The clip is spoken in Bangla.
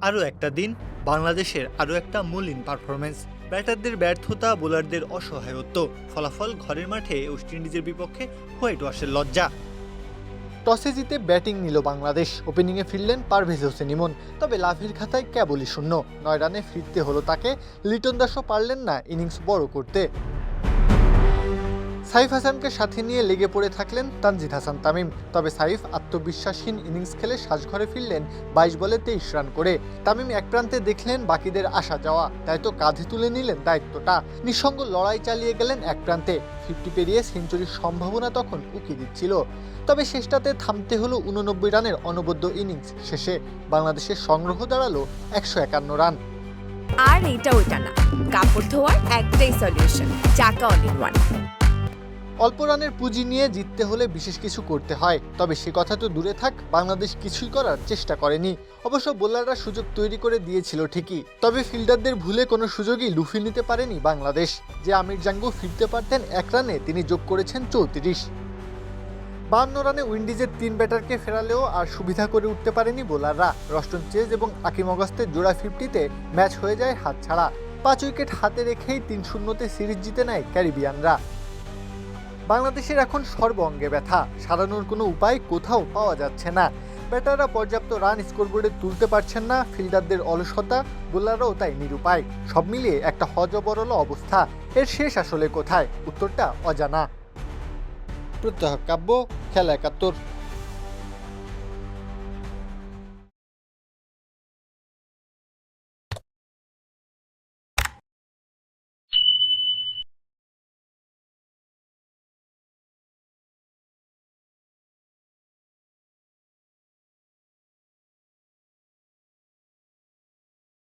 আরও একটা দিন, বাংলাদেশের আরও একটা মূল্যীন পারফরমেন্স ব্যাটারদের ব্যর্থতা, বোলারদের অসহায়ত্ব, ফলাফল ঘরের মাঠে ওয়েস্ট ইন্ডিজের বিপক্ষে হোয়াইট ওয়াশের লজ্জা। টসে জিতে ব্যাটিং নিল বাংলাদেশ। ওপেনিংয়ে ফিরলেন পারভেজ হোসেন ইমন তবে লাভের খাতায় কেবলই শূন্য। নয় রানে ফিরতে হলো তাকে। লিটন দাসও পারলেন না ইনিংস বড় করতে। সাইফ হাসানকে সাথে নিয়ে লেগে পড়ে থাকলেন তানজিদ হাসান তামিম। তবে সাইফ আত্মবিশ্বাসহীন ইনিংস খেলে সাজঘরে ফিরলেন বাইশ বলে তেইশ রান করে। তামিম এক প্রান্তে দেখলেন বাকিদের আসা যাওয়া, তাই তো কাঁধে তুলে নিলেন দায়িত্বটা। নিঃসঙ্গ লড়াই চালিয়ে গেলেন এক প্রান্তে, ফিফটি পেরিয়ে সেঞ্চুরির সম্ভাবনা তখন উকি দিচ্ছিল। তবে শেষটাতে থামতে হলো উননব্বই রানের অনবদ্য ইনিংস শেষে, বাংলাদেশের সংগ্রহ দাঁড়াল একশো একান্ন রান। আর এটা ওইটা না, কাপড় ধোয়ার একটাই সলিউশন চাকা অল ইন ওয়ান অল্প রানের পুঁজি নিয়ে জিততে হলে বিশেষ কিছু করতে হয়। তবে সে কথা তো দূরে থাক, বাংলাদেশ কিছুই করার চেষ্টা করেনি। অবশ্য বোলাররা সুযোগ তৈরি করে দিয়েছিল ঠিকই। তবে ফিল্ডারদের ভুলে কোনো সুযোগই লুফিয়ে নিতে পারেনি বাংলাদেশ। যে আমির জাঙ্গু ফিরতে পারতেন এক রানে, তিনি যোগ করেছেন চৌত্রিশ। বান্ন রানে উইন্ডিজের তিন ব্যাটারকে ফেরালেও আর সুবিধা করে উঠতে পারেনি বোলাররা। রস্টন চেজ এবং আকিম অগস্তের জোড়া ফিফটিতে ম্যাচ হয়ে যায় হাতছাড়া। পাঁচ উইকেট হাতে রেখেই তিন শূন্যতে সিরিজ জিতে নেয় ক্যারিবিয়ানরা। বাংলাদেশের এখন সর্ব অঙ্গে ব্যথা। সারানোর কোনো উপায় কোথাও পাওয়া যাচ্ছে না। ব্যাটাররা পর্যাপ্ত রান স্কোরবোর্ডে তুলতে পারছেন না, ফিল্ডারদের অলসতা, বোলাররাও তাই নিরুপায়। সব মিলিয়ে একটা হজবরল অবস্থা। এর শেষ আসলে কোথায়? উত্তরটা অজানা। প্রত্যহ কাব্য, খেলা একাত্তর।